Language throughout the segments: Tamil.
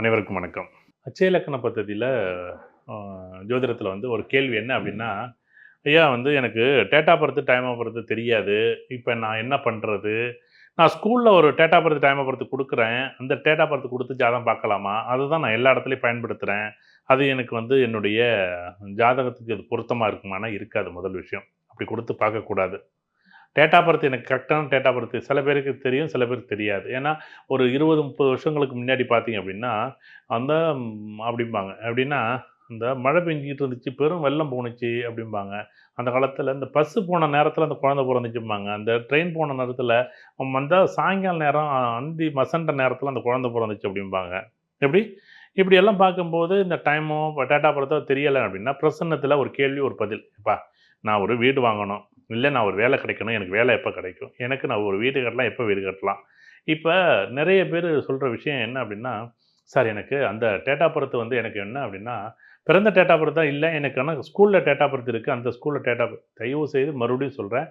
அனைவருக்கும் வணக்கம். அச்சய பத்ததியில் ஜோதிடத்தில் வந்து ஒரு கேள்வி என்ன அப்படின்னா ஐயா வந்து எனக்கு date of birth time of birth தெரியாது. இப்போ நான் என்ன பண்ணுறது நான் ஸ்கூலில் ஒரு date of birth time of birth கொடுக்குறேன். அந்த டேட்டா பர்த்து கொடுத்து ஜாதகம் பார்க்கலாமா? அதுதான் நான் எல்லா இடத்துலையும் பயன்படுத்துகிறேன் அது எனக்கு வந்து என்னுடைய ஜாதகத்துக்கு அது பொருத்தமாக இருக்குமானா இருக்காது முதல் விஷயம். அப்படி கொடுத்து பார்க்கக்கூடாது. டேட்டா பர்த் எனக்கு கரெக்டான டேட்டா பர்த் சில பேருக்கு தெரியும் சில பேருக்கு தெரியாது. ஏன்னா ஒரு இருபது முப்பது வருஷங்களுக்கு முன்னாடி பார்த்தீங்க அப்படின்னா அந்த அப்படிம்பாங்க. எப்படின்னா இந்த மழை பெஞ்சிக்கிட்டு இருந்துச்சு பெரும் வெள்ளம் போணுச்சு அப்படிம்பாங்க. அந்த காலத்தில் இந்த பஸ்ஸு போன நேரத்தில் அந்த குழந்தை பிறந்துச்சும்பாங்க. அந்த ட்ரெயின் போன நேரத்தில் அந்த சாயங்கால நேரம் அந்தி மசண்ட நேரத்தில் அந்த குழந்தை பிறந்துச்சு அப்படிம்பாங்க. எப்படி? இப்படியெல்லாம் பார்க்கும்போது இந்த டைமோ டேட்டா பர்த்தோ தெரியலை அப்படின்னா பிரசன்னத்தில் ஒரு கேள்வி ஒரு பதில். இப்போ நான் ஒரு வீடு வாங்கணும். இல்லை நான் ஒரு வேலை கிடைக்கணும். எனக்கு வேலை எப்போ கிடைக்கும்? எனக்கு நான் ஒரு வீடு கட்டலாம் எப்போ வீடு கட்டலாம்? இப்போ நிறைய பேர் சொல்கிற விஷயம் என்ன அப்படின்னா சார் எனக்கு அந்த டேட்டா பர்த் வந்து எனக்கு என்ன அப்படின்னா பிறந்த டேட்டா பர்த் தான் இல்லை எனக்கு ஆனால் ஸ்கூலில் டேட்டா பர்த் இருக்குது அந்த ஸ்கூலில் டேட்டா தயவு செய்து மறுபடியும் சொல்கிறேன்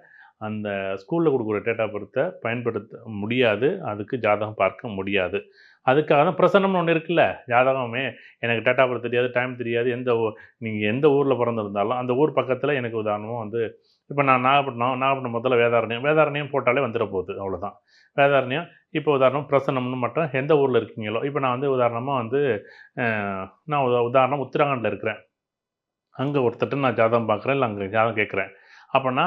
அந்த ஸ்கூலில் கொடுக்குற டேட்டா பர்த்தை பயன்படுத்த முடியாது. அதுக்கு ஜாதகம் பார்க்க முடியாது. அதுக்காக தான் பிரசன்னம்னு ஒன்று இருக்குல்ல? ஜாதகமே எனக்கு டேட்டா பர்த் தெரியாது டைம் தெரியாது. எந்த நீங்கள் எந்த ஊரில் பிறந்திருந்தாலும் அந்த ஊர் பக்கத்தில் எனக்கு உதாரணமாக வந்து இப்போ நான் நாகப்பட்டினம் நாகப்பட்டினம் முதல்ல வேதாரண்யம் வேதாரண்யம் போட்டாலே வந்துட போகுது அவ்வளோதான் வேதாரண்யம் இப்போ உதாரணம் பிரசன்னம்னு மட்டும் எந்த ஊரில் இருக்கீங்களோ இப்போ நான் வந்து உதாரணமாக வந்து நான் உதா- உதாரணம் உத்தராகண்டில் இருக்கிறேன். அங்கே ஒருத்தட்ட நான் ஜாதகம் பார்க்குறேன் இல்லை அங்கே ஜாதகம் கேட்குறேன் அப்போனா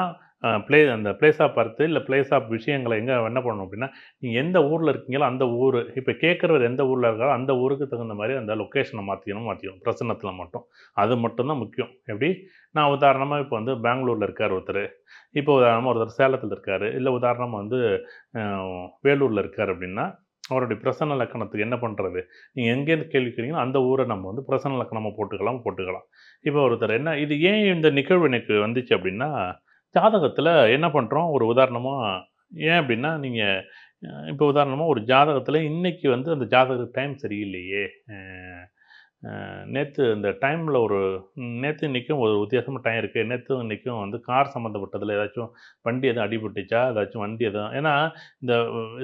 ப்ளே அந்த பிளேஸ் ஆஃப் பர்த்து இல்லை பிளேஸ் ஆஃப் விஷயங்களை எங்கே என்ன பண்ணணும் அப்படின்னா நீங்கள் எந்த ஊரில் இருக்கீங்களோ அந்த ஊர் இப்போ கேட்குறவர் எந்த ஊரில் இருக்காரோ அந்த ஊருக்கு தகுந்த மாதிரி அந்த லொக்கேஷனை மாற்றிக்கணும் மாற்றிக்கணும் பிரசன்னத்தில் மட்டும். அது மட்டும்தான் முக்கியம். எப்படி? நான் உதாரணமாக இப்போ வந்து பெங்களூரில் இருக்கார் ஒருத்தர். இப்போ உதாரணமாக ஒருத்தர் சேலத்தில் இருக்கார். இல்லை உதாரணமாக வந்து வேலூரில் இருக்கார் அப்படின்னா அவருடைய பிரசன்ன லக்கணத்துக்கு என்ன பண்ணுறது நீங்கள் எங்கேருந்து கேள்வி கேட்டீங்களோ அந்த ஊரை நம்ம வந்து பிரசன்ன லக்கணமாக போட்டுக்கலாம் போட்டுக்கலாம். இப்போ ஒருத்தர் என்ன இது ஏன் இந்த நிகழ்வு எனக்கு வந்துச்சு அப்படின்னா ஜாதகத்தில் என்ன பண்ணுறோம் ஒரு உதாரணமாக ஏன் அப்படின்னா நீங்கள் இப்போ உதாரணமாக ஒரு ஜாதகத்தில் இன்றைக்கி வந்து அந்த ஜாதக டைம் சரியில்லையே. நேற்று இந்த டைமில் ஒரு நேற்று இன்றைக்கும் ஒரு வித்தியாசமாக டைம் இருக்குது நேற்று இன்றைக்கும் வந்து கார் சம்மந்தப்பட்டதில் ஏதாச்சும் வண்டி எதுவும் அடிபட்டுச்சா? ஏதாச்சும் வண்டி எதுவும் ஏன்னா இந்த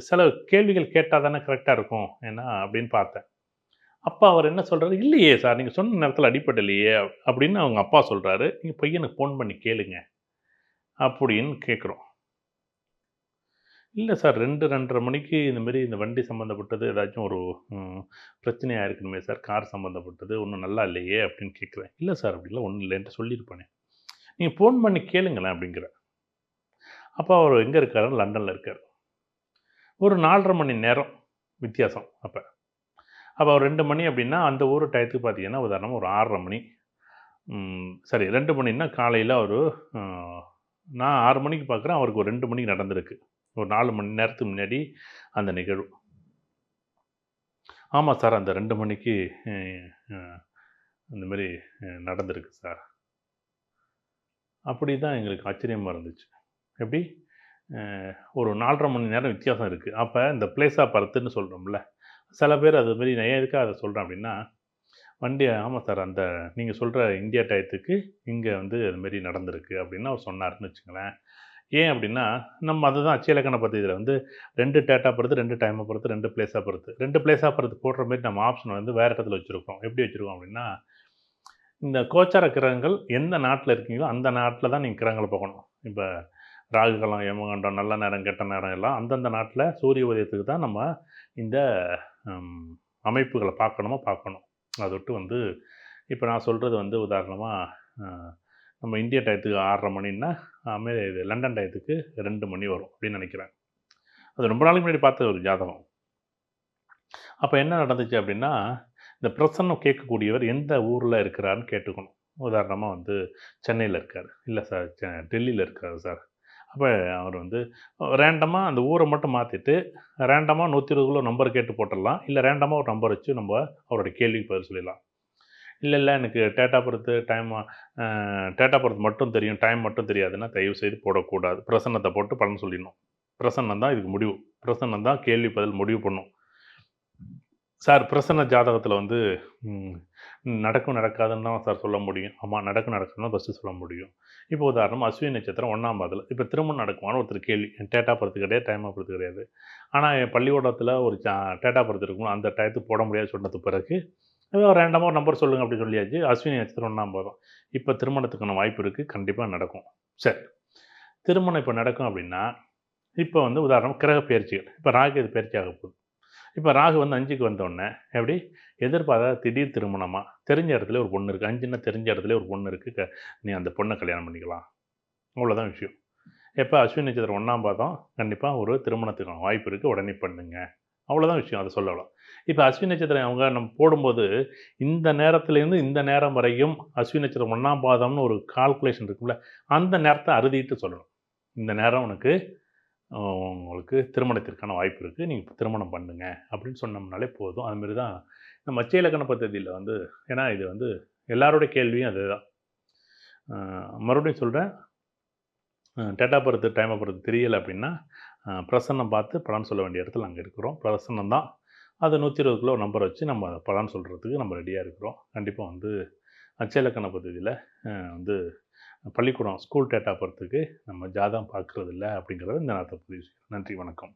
சில கேள்விகள் கேட்டால் தானே கரெக்டாக இருக்கும். ஏன்னா அப்படின்னு பார்த்தேன். அப்பா அவர் என்ன சொல்கிறாரு இல்லையே சார் நீங்கள் சொன்ன நேரத்தில் அடிபடலையே அப்படின்னு அவங்க அப்பா சொல்கிறாரு நீங்கள் பையனுக்கு ஃபோன் பண்ணி கேளுங்க. அப்படின்னு கேட்குறோம் இல்லை சார் ரெண்டு ரெண்டரை மணிக்கு இந்தமாரி இந்த வண்டி சம்மந்தப்பட்டது ஏதாச்சும் ஒரு பிரச்சனையாக இருக்கணுமே சார் கார் சம்மந்தப்பட்டது ஒன்றும் நல்லா இல்லையே அப்படின்னு கேட்குறேன் இல்லை சார் அப்படிலாம் ஒன்றும் இல்லைன்ட்டு சொல்லியிருப்பானே நீங்கள் ஃபோன் பண்ணி கேளுங்களேன் அப்படிங்கிற. அப்போ அவர் எங்கே இருக்காரு லண்டனில் இருக்கார். ஒரு நாலரை மணி நேரம் வித்தியாசம் அப்போ. அப்போ அவர் ரெண்டு மணி அப்படின்னா அந்த ஊர் டயத்துக்கு பார்த்தீங்கன்னா உதாரணமாக ஒரு ஆறரை மணி. சரி ரெண்டு மணின்னா காலையில் அவர் நான் ஆறு மணிக்கு பார்க்குறேன் அவருக்கு ஒரு ரெண்டு மணிக்கு நடந்திருக்கு. ஒரு நாலு மணி நேரத்துக்கு முன்னாடி அந்த நிகழ்வு. ஆமாம் சார் அந்த ரெண்டு மணிக்கு அந்தமாரி இந்த மாதிரி நடந்திருக்கு சார். அப்படி தான் எங்களுக்கு ஆச்சரியமாக இருந்துச்சு. எப்படி? ஒரு நாலரை மணி நேரம் வித்தியாசம் இருக்குது அப்போ இந்த பிளேஸாக ஆஃப் சொல்கிறோம்ல சில பேர் அது மாதிரி நான் எதுக்காக அதை சொல்கிறேன் அப்படின்னா வண்டி ஆமாம் சார். அந்த நீங்கள் சொல்கிற இந்தியா டயத்துக்கு இங்கே வந்து அது நடந்திருக்கு அப்படின்னு அவர் சொன்னார்ன்னு வச்சுங்களேன் ஏன் அப்படின்னா நம்ம அதுதான் அச்சியலக்கண பദ്ധதியில் வந்து ரெண்டு டேட்டா பொறுத்து ரெண்டு டைமை பொறுத்து ரெண்டு பிளேஸாக பொறுத்து ரெண்டு பிளேஸாக பொறுத்து போடுற மாதிரி நம்ம ஆப்ஷன் வந்து வேறு இடத்துல வச்சுருக்கோம். எப்படி வச்சுருக்கோம் அப்படின்னா இந்த கோச்சார கிரகங்கள் எந்த நாட்டில் இருக்கீங்களோ அந்த நாட்டில் தான் நீங்கள் கிரகங்களை பார்க்கணும். இப்போ ராகுகலம் யமகண்டம் நல்ல நேரம் கெட்ட நேரம் எல்லாம் அந்தந்த நாட்டில் சூரிய உதயத்துக்கு தான் நம்ம இந்த அமைப்புகளை பார்க்கணுமோ பார்க்கணும். அதை விட்டு வந்து இப்போ நான் சொல்கிறது வந்து உதாரணமாக நம்ம இந்திய டயத்துக்கு ஆறரை மணின்னா அமே இது லண்டன் டயத்துக்கு ரெண்டு மணி வரும் அப்படின்னு நினைக்கிறேன். அது ரொம்ப நாளைக்கு முன்னாடி பார்த்த ஒரு ஜாதகம். அப்போ என்ன நடந்துச்சு அப்படின்னா இந்த பிரசன்னம் கேட்கக்கூடியவர் எந்த ஊரில் இருக்கிறாருன்னு கேட்டுக்கணும். உதாரணமாக வந்து சென்னையில் இருக்கார். இல்லை சார் டெல்லியில் இருக்கார் சார். அப்போ அவர் வந்து ரேண்டமாக அந்த ஊரை மட்டும் மாற்றிட்டு ரேண்டமாக நூற்றி இருபது கிலோ நம்பர் கேட்டு போட்டுடலாம். இல்லை ரேண்டமாக ஒரு நம்பர் வச்சு நம்ம அவரோட கேள்விக்கு பதில் சொல்லிடலாம். இல்லை இல்லை எனக்கு date of birth time date of birth மட்டும் தெரியும். டைம் மட்டும் தெரியாதுன்னா தயவு செய்து போடக்கூடாது. பிரசன்னத்தை போட்டு பலன் சொல்லிடணும். பிரசன்னம் தான் இதுக்கு முடிவு. பிரசன்னம் தான் கேள்வி பதில் முடிவு பண்ணும். சார் பிரசன்ன ஜாதகத்தில் வந்து ம், நடக்கும் நடக்காதுன்னு தான் சார் சொல்ல முடியும். ஆமாம் நடக்கும் நடக்கும்னு தான் ஃபஸ்ட்டு சொல்ல முடியும். இப்போ உதாரணம் அஸ்வினி நட்சத்திரம் ஒன்றாம் பாதத்தில் இப்போ திருமணம் நடக்குமான்னு ஒருத்தர் கேள்வி. என் டேட்டா பொறுத்து கிடையாது டைமாக பொறுத்து கிடையாது. ஆனால் என் பள்ளிக்கூடத்தில் ஒரு டேட்டா பொறுத்து இருக்கும் அந்த டயத்துக்கு போட முடியாது சொன்னது பிறகு ஏதோ ரேண்டமாக ஒரு நம்பர் சொல்லுங்கள் அப்படி சொல்லியாச்சு. அஸ்வினி நட்சத்திரம் ஒன்றாம் பாதம். இப்போ திருமணத்துக்கான வாய்ப்பு இருக்குது கண்டிப்பாக நடக்கும். சரி. திருமணம் இப்போ நடக்கும் அப்படின்னா இப்போ வந்து உதாரணம் கிரக பயிற்சிகள். இப்போ ராகு இது பயிற்சி ஆக போகுது? இப்போ ராகு வந்து அஞ்சுக்கு வந்தோடனே எப்படி? எதிர்பாராத திடீர் திருமணமாக தெரிஞ்ச இடத்துல ஒரு பொண்ணு இருக்குது அஞ்சுன்னா தெரிஞ்ச இடத்துல ஒரு பொண்ணு இருக்குது க நீ அந்த பொண்ணை கல்யாணம் பண்ணிக்கலாம். அவ்வளோதான் விஷயம். எப்போ அஸ்வினி நட்சத்திரம் ஒன்றாம் பாதம்? கண்டிப்பாக ஒரு திருமணத்துக்கான வாய்ப்பு இருக்குது உடனே பண்ணுங்க. அவ்வளோதான் விஷயம். அதை சொல்லலாம். இப்போ அஸ்வினி நட்சத்திரம் அவங்க நம்ம போடும்போது இந்த நேரத்துலேருந்து இந்த நேரம் வரையும் அஸ்வினி நட்சத்திரம் ஒன்றாம் பாதம்னு ஒரு கால்குலேஷன் இருக்கும்ல அந்த நேரத்தை அறுதிட்டு சொல்லணும். இந்த நேரம் உனக்கு உங்களுக்கு திருமணத்திற்கான வாய்ப்பு இருக்குது நீங்கள் திருமணம் பண்ணுங்க. அப்படின்னு சொன்னோம்னாலே போதும். அதுமாரி தான் இந்த மச்ச இலக்கண பத்ததியில் வந்து ஏன்னா இது வந்து எல்லாரோடைய கேள்வியும் அதுதான். மறுபடியும் சொல்கிறேன் டேட்டா பொறுத்து டைமை பொறுத்து தெரியலை அப்படின்னா பிரசன்னம் பார்த்து பலன் சொல்ல வேண்டிய இடத்துல அங்கே இருக்கிறோம். பிரசன்னம் தான். அதை நூற்றி இருபது கிலோ நம்பர் வச்சு நம்ம பலன் சொல்கிறதுக்கு நம்ம ரெடியாக இருக்கிறோம். கண்டிப்பாக வந்து அச்ச இலக்கண பத்ததியில் வந்து பள்ளிக்கூடம் ஸ்கூல் டேட்டா போகிறதுக்கு நம்ம ஜாதகம் பார்க்குறதில்ல அப்படிங்கிறத இந்த நேரத்தை பதிவு செய்யணும் நன்றி வணக்கம்.